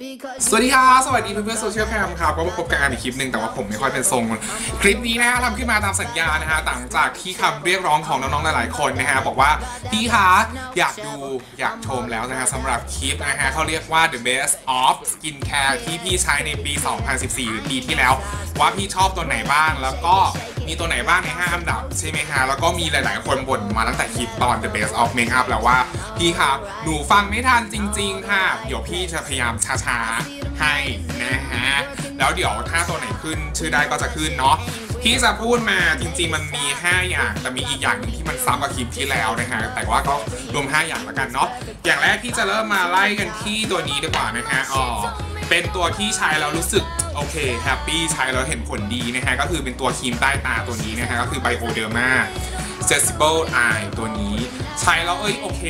สวัสดีครับสวัสดีเพื่อนๆโซเชียลแคมครับก็มาพบกันอีกคลิปหนึ่งแต่ว่าผมไม่ค่อยเป็นทรงคลิปนี้นะฮะทำขึ้นมาตามสัญญานะฮะต่างจากที่คำเรียกร้องของน้องๆหลายๆคนนะฮะบอกว่าพี่คะอยากดูอยากชมแล้วนะฮะสำหรับคลิปนะฮะเขาเรียกว่า the best of skin care ที่พี่ใช้ในปี 2014 หรือปีที่แล้ว ว่าพี่ชอบตัวไหนบ้างแล้วก็ มีตัวไหนบ้างใน 5 อันดับใช่ไหมฮะ แล้วก็มีหลาย ๆ คนบ่นมาตั้งแต่คลิปตอน the best of makeup แล้วว่า พี่ครับ หนูฟังไม่ทันจริง ๆ ค่ะ เดี๋ยวพี่จะพยายามช้า ๆ ให้นะฮะ แล้วเดี๋ยวถ้าตัวไหนขึ้นชื่อได้ก็จะขึ้นเนาะที่จะพูดมาจริงๆมันมี 5 อย่าง แต่มีอีกอย่างหนึ่งที่มันซ้ำกับคลิปที่แล้วนะฮะ แต่ว่าก็รวม 5 อย่างแล้วกันเนาะอย่างแรกที่จะเริ่มมาไล่กันที่ตัวนี้ดีกว่านะฮะอ๋อ เป็นตัวที่ใช้แล้วรู้สึกโอเคแฮปปี้ใช้แล้วเห็นผลดีนะฮะก็คือเป็นตัวครีมใต้ตาตัวนี้นะฮะก็คือ Bioderma Sensible Eye ตัวนี้ ใช้แล้วเอ้ยโอเค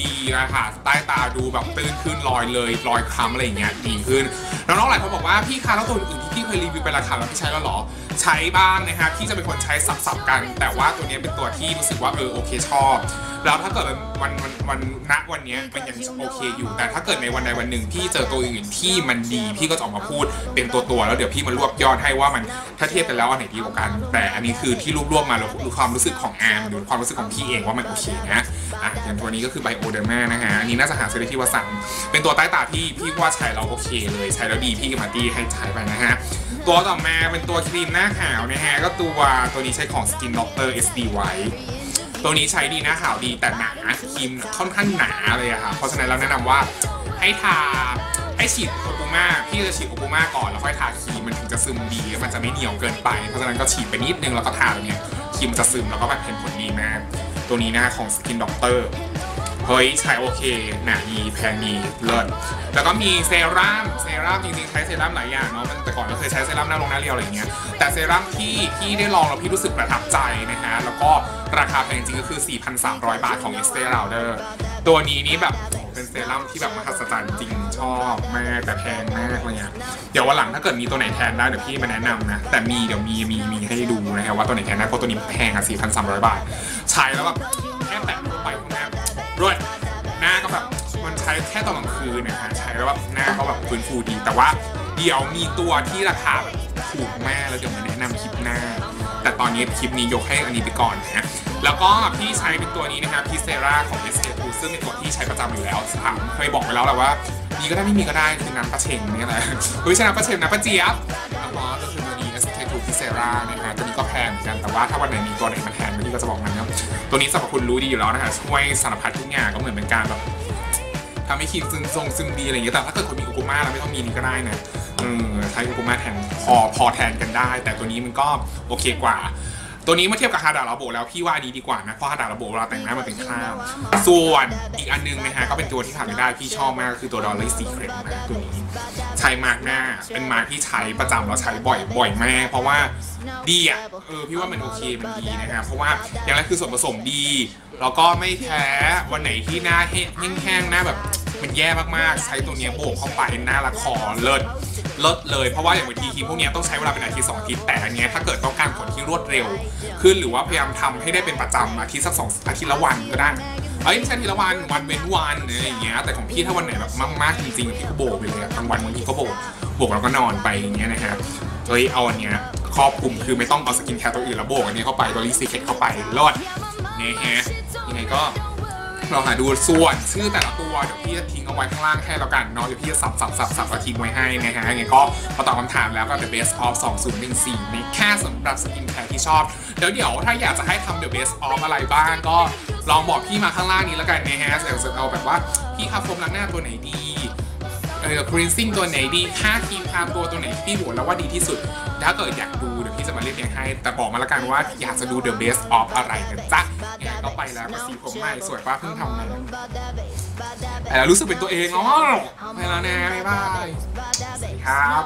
ดีนะคะใต้ตาดูแบบตื้นขึ้นรอยเลยรอยคล้ำอะไรอย่างเงี้ยดีขึ้นน้องๆหลายคนบอกว่าพี่คะแล้วตัวอื่นที่พี่เคยรีวิวไปราคาแล้วพี่ใช้แล้วหรอ ใช้บ้างนะฮะพี่จะเป็นคนใช้สับๆกัน แต่ว่าตัวนี้เป็นตัวที่รู้สึกว่าเออโอเคชอบ แล้วถ้าเกิดวันวันวันณวันนี้มันยังโอเคอยู่ แต่ถ้าเกิดในวันใดวันหนึ่งพี่เจอตัวอื่นที่มันดีพี่ก็จะออกมาพูดเป็นตัวตัวๆแล้วเดี๋ยวพี่มารวบยอดให้ว่ามันถ้าเทียบกันแล้วอันไหนดีกว่ากัน แต่อันนี้คือที่รวบรวมมาแล้วดูความรู้สึกของอาร์มหรือความรู้สึกของพี่เองว่ามันโอเคนะอะอย่างตัวนี้ก็คือไบโอเดอร์มานะฮะอันนี้น่าจะหาซื้อได้ที่วัสันเป็นตัวใต้ตาที่พี่ว่าใช้แล้วโอเคเลยใช้แล้วดีพี่กับมาร์ตี้ให้ใช้ไปนะฮะตัวต่อมาเป็นตัวครีมหน้าขาวนะฮะก็ตัวตัวนี้ใช้ของ Skin Doctor SD White ตัวนี้ใช้ดีนะขาวดีแต่หนาครีมค่อนข้างหนาเลยอะค่ะเพราะฉะนั้นเราแนะนำว่าให้ทาให้ฉีดโอปูมาพี่จะฉีดโอปูมาก่อนแล้วค่อยทาครีมมันถึงจะซึมดีมันจะไม่เหนียวเกินไป เพราะฉะนั้นก็ฉีดไปนิดนึงแล้วก็ทาตรงเนี้ยครีมมันจะซึมแล้วก็แบบเห็นผลดีมากตัวนี้นะของสกินด็อกเตอร์ ฮ้ยใช้โอเคหนาดีแพงดีเลิศแล้วก็มีเซรั่มเซรั่มจริงๆใช้เซรั่มหลายอย่างเนาะมันแต่ก่อนก็เคยใช้เซรั่มหน้าลงหน้าเรียวอะไรอย่างเงี้ยแต่เซรั่มที่พี่ได้ลองแล้วพี่รู้สึกประทับใจนะฮะแล้วก็ราคาแพงจริงก็คือ 4,300 บาทของ Estee Lauder ตัวนี้นี่แบบเป็นเซรั่มที่แบบมหัศจรรย์จริงชอบมากแต่แพงมากเลยเนี่ยเดี๋ยววันหลังถ้าเกิดมีตัวไหนแทนได้เดี๋ยวพี่มาแนะนำนะแต่มีเดี๋ยวมีมีมีให้ดูนะฮะว่าตัวไหนแทนได้เพราะตัวนี้แพงอะ4,300 บาท ใช้แล้วแบบ แค่ตอนกลางคืนนะฮะใช้แล้วแบบหน้าก็แบบฟื้นฟูดี แต่ว่าเดี๋ยวมีตัวที่ราคาแบบถูกมากแล้วเดี๋ยวมาแนะนำคลิปหน้า แต่ตอนนี้คลิปนี้ยกให้อันนี้ไปก่อนนะฮะแล้วก็พี่ใช้เป็นตัวนี้นะครับพีเซราของ SK2 ซึ่งเป็นตัวที่ใช้ประจำอยู่แล้วถามเคยบอกไปแล้วแหละว่ามีก็ได้ไม่มีก็ได้คือน้ำปลาเชงนี่แหละเฮ้ยใช่น้ำปลาเชงน้ำปลาเจี๊ยบอ๋อก็คือตัวนี้ SK2 พิเซรานะฮะตัวนี้ก็แพงเหมือนกันแต่ว่าถ้าวันไหนมีตัวไหนมาแทนพี่ก็จะบอกมันนะตัวนี้สรรพคุณรู้ดีอยู่แล้วนะฮะช่วยสารพัดทุกอย่างก็เหมือนเป็นการแบบ ทำให้ครีมซึมทรงซึมดีอะไรอย่างเงี้ยแต่ถ้าเกิดคุณมีอุกุมาแล้วไม่ต้องมีนี่ก็ได้นะเออใช้อุกุมาแทนพอพอแทนกันได้ แต่ตัวนี้มันก็โอเคกว่า ตัวนี้เมื่อเทียบกับฮาดาลาโบแล้วพี่ว่าอันนี้ดีกว่านะเพราะฮาดาลาโบเราแต่งหน้ามาเป็นคราบส่วนอีกอันนึงนะฮะก็เป็นตัวที่ทำไม่ได้พี่ชอบมากก็คือตัวดอลลี่ซีเครตนะตัวนี้ ใช้มาร์กหน้า เป็นมาร์กที่ใช้ประจำแล้วใช้บ่อยบ่อยมากเพราะว่าดีอะเออพี่ว่ามันโอเคมันดีนะฮะเพราะว่าอย่างแรกคือส่วนผสมดีแล้วก็ไม่แพ้วันไหนที่หน้าแห้งๆหน้าแบบมันแย่มากๆ ใช้ตัวเนี้ยโบกเข้าไปหน้าละครเลิศเลิศเลยเพราะว่าอย่างบางทีครีมพวกนี้ต้องใช้เวลาเป็นอาทิตย์สองอาทิตย์แต่อันเนี้ยถ้าเกิดต้องการผลที่รวดเร็ว ขึ้นหรือว่าพยายามทำให้ได้เป็นประจำอาทิตย์สักสองอาทิตย์ละวันก็ได้ อ้ยไม่ใช่ทีละวันวันเว้นวันอะไรอย่างเงี้ยแต่ของพี่ถ้าวันไหนแบบมากๆจริงๆพี่ก็โบกไปเลยอะกลางวันบางทีก็โบกโบกแล้วก็นอนไปอย่างเงี้ยนะครับเฮ้ยเอาอันเนี้ยครอบคลุมคือไม่ต้องเอาสกินแคร์ตัวอื่นแล้วโบกอันนี้เข้าไปตัวลิซีเคทเข้าไปรอดเนี่ยฮะยังไงก็ เราหาดูส่วนชื่อแต่ละตัวเดี๋ยวพี่จะทิ้งเอาไว้ข้างล่างให้แล้วกันเนาะเดี๋ยวพี่จะสับสับสับสับแล้วทิ้งไว้ให้นะฮะยังไงก็มาตอบคำถามแล้วก็ The Best of 2014นี่แค่สำหรับสกินแคร์ที่ชอบเดี๋ยวเดี๋ยวถ้าอยากจะให้ทำ The Best of อะไรบ้างก็ลองบอกพี่มาข้างล่างนี้แล้วกันนะฮะเสร็จเอาแบบว่าพี่คาโฟมล้างหน้าตัวไหนดี เออครีนซิ่งตัวไหนดีค่าครีมทาตัวตัวไหนที่พี่โหวตแล้วว่าดีที่สุด ถ้าเกิดอยากดูเดี๋ยวพี่จะมาเรียกเรียงให้ แต่บอกมาละกันว่าอยากจะดู The Best of อะไรกันจ๊ะเนี่ยก็ไปแล้วก็สีผมใหม่สวยป้าเพิ่งทำมาแต่แล้วรู้สึกเป็นตัวเองอ๋อไปแล้วนะบ๊ายบายสวัสดีครับ